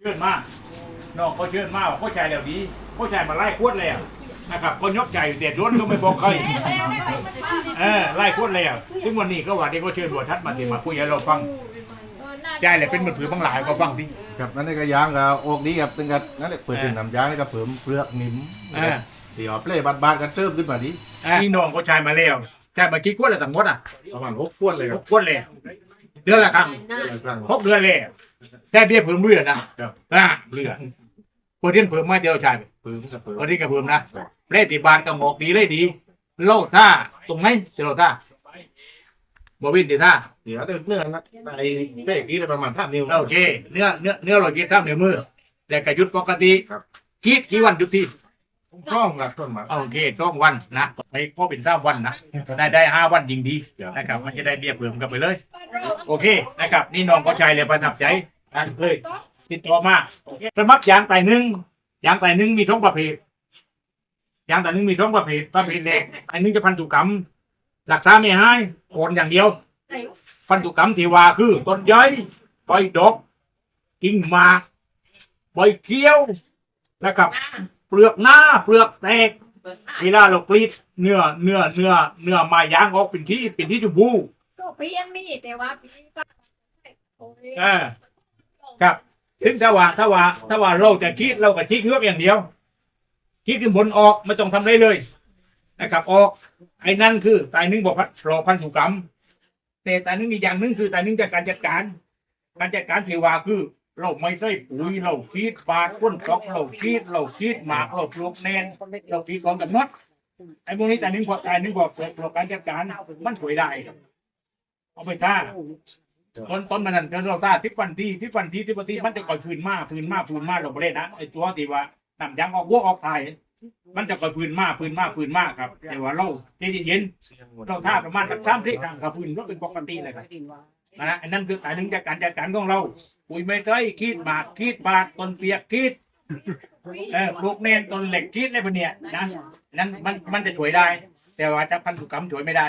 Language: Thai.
เชิญมาน้องเขาเชิญมาว่าเขาใจแล้วดีเขาใจมาไล่ขวดแล้วนะครับเขายกใจอยู่เด็ดร้นก็ไม่บอกใครเออไล่ขวดแล้วซึ่งวันนี้ก็ว่าเด็กก็เชิญบัวทัดมาที่มาคุยให้เราฟังใจเลยเป็นมือถือบางหลายก็ฟังที่ครับนั่นนี่ก็ยางก็ออกดีครับตึงกันนั่นแหละเปิดเป็นน้ำยางนี่ก็เพิ่มเปลือกนิ่มอ่าเดี๋ยวเปล่บาดบาดๆกันเติมขึ้นมาดินี่น้องเขาใจมาแล้วใจมากี่ขวดแล้วต่างหมดอะประมาณหกขวดเลยคหรับกขวดแล้ว เดือนละครั้งหกเดือนแล้วได้เบี้ยเพิ่มเรื่อยนะครับอ่าเรื่อยพอที่เพิ่มมาเดียวใช่ไหมเพิ่มกับเพิ่มพอที่ก็เพิ่มนะเลขติบานกับหมอกดีเลยดีโลท่าตรงไหนจะโลท่าบวินติท่าเดี๋ยวเนื้อนะในเป๊กนี้ได้ประมาณท่านิ้วโอเคเนื้อเนื้อเนื้อเรากินซ้ำเนื้อมือแต่กระยุดปกติครับคิดกี่วันหยุดที่ กล้องกับต้นหมากโอเคสองวันนะไม่พอเป็นสามวันนะได้ได้ห้าวันยิงดีนะครับ มันจะได้เบี้ยเพิ่มกันไปเลย โอเคนะครับ นี่น้องก็ใจเลยประทับใจนั่นเลยติดต่อมาสมัครยางไต่หนึ่งยางไต่หนึ่งมีท้องประเภทยางไต่หนึ่งมีท้องประเภทประเภทแรกไอหนึ่งจะพันธุกรรมรักษาไม่ใหายโคนอย่างเดียว พันธุกรรมที่ว่าคือต้นย้อยใบดอกกิ่งมาใบเกี้ยวนะครับ เปลือกหน้าเปลือกแตกเวลาเรากรีดเนื้อเนื้อเนื้อเนื้อไม้ยางออกเป็นที่เป็นที่ชมพูก็เปลี่ยนมีแต่ว่าปีก็โอ้ยอ่าครับถึงถ้าว่าถ้าว่าถ้าว่าเราจะคิดเราก็คิดเงือบอย่างเดียว คิดขึ้นบนออกไม่ต้องทำอะไรเลยนะครับ ออกไอ้นั่นคือตายหนึ่งบอกพัดรอพันธุกรรมแต่ตายหนึ่งอีกอย่างหนึ่งคือตายหนึ่งจากการจัดการ การจัดการเทวาคือ เราไม่ใช่ปุ๋ยเราคิดปาดก้นตอกเราคิดเราคิดหมากเราปลูกแนนเราคิดของกับนดไอ้พวกนี้ตายหนึ่งพอตายหนึ่งบอกเกิดการจัดการมันช่วยได้เอาไปท่าต้นต้นมันนั่นเราตาทิพวันที่ทิพวันที่ทิพวันที่มันจะก่อยฟืนมากฟืนมากฟืนมากเราไม่ได้นะไอ้ตัวที่ว่าน้ำยางออกวัวออกไทยมันจะก่อยฟืนมากฟืนมากฟืนมากครับแต่ว่าเราใจเย็นๆเราท่าประมาณสักสามที่ทางกับฟืนก็เป็นปกติเลยครับ นะอันนั้นคือการหนึ่งจากการจัดการของเราปุ๋ยไม่ใช่คิดหมากคิดบาดต้นเปียกคิดเออปลูกเนนต้นเหล็กคิดอะไรพวกเนี้ยนะนั้นมันมันจะช่วยได้ แต่ว่าจะพันธุกรรมช่วยไม่ได้